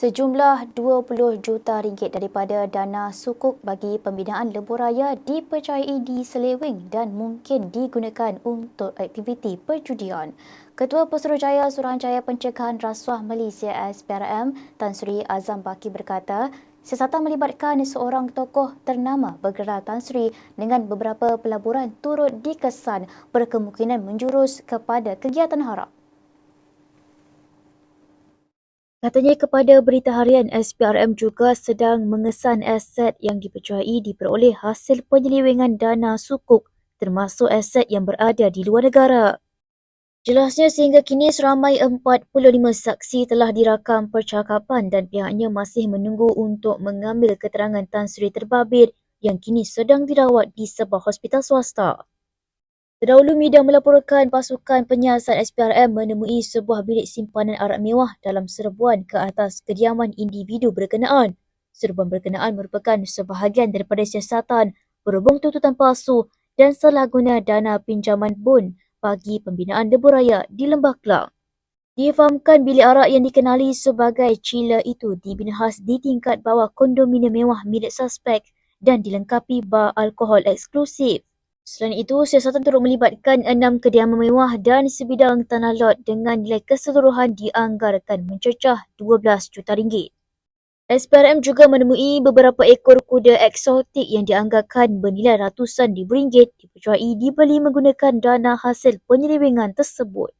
Sejumlah 20 juta ringgit daripada dana sukuk bagi pembinaan lebuh raya dipercayai diseleweng dan mungkin digunakan untuk aktiviti perjudian. Ketua Pesuruhjaya Suruhanjaya Pencegahan Rasuah Malaysia SPRM Tan Sri Azam Baki berkata, siasatan melibatkan seorang tokoh ternama bergerak Tan Sri dengan beberapa pelaburan turut dikesan berkemungkinan menjurus kepada kegiatan haram. Katanya kepada berita harian SPRM juga sedang mengesan aset yang dipercayai diperoleh hasil penyelewengan dana sukuk termasuk aset yang berada di luar negara. Jelasnya sehingga kini seramai 45 saksi telah dirakam percakapan dan pihaknya masih menunggu untuk mengambil keterangan Tan Sri terbabit yang kini sedang dirawat di sebuah hospital swasta. Terdahulu media melaporkan pasukan penyiasat SPRM menemui sebuah bilik simpanan arak mewah dalam serbuan ke atas kediaman individu berkenaan. Serbuan berkenaan merupakan sebahagian daripada siasatan berhubung tuntutan palsu dan salah guna dana pinjaman bun bagi pembinaan debu raya di Lembah Kelang. Difahamkan bilik arak yang dikenali sebagai Chiller itu dibina khas di tingkat bawah kondominium mewah milik suspek dan dilengkapi bar alkohol eksklusif. Selain itu, siasatan turut melibatkan enam kediaman mewah dan sebidang tanah lot dengan nilai keseluruhan dianggarkan mencecah 12 juta ringgit. SPRM juga menemui beberapa ekor kuda eksotik yang dianggarkan bernilai ratusan ribu ringgit dipercayai dibeli menggunakan dana hasil penyelewengan tersebut.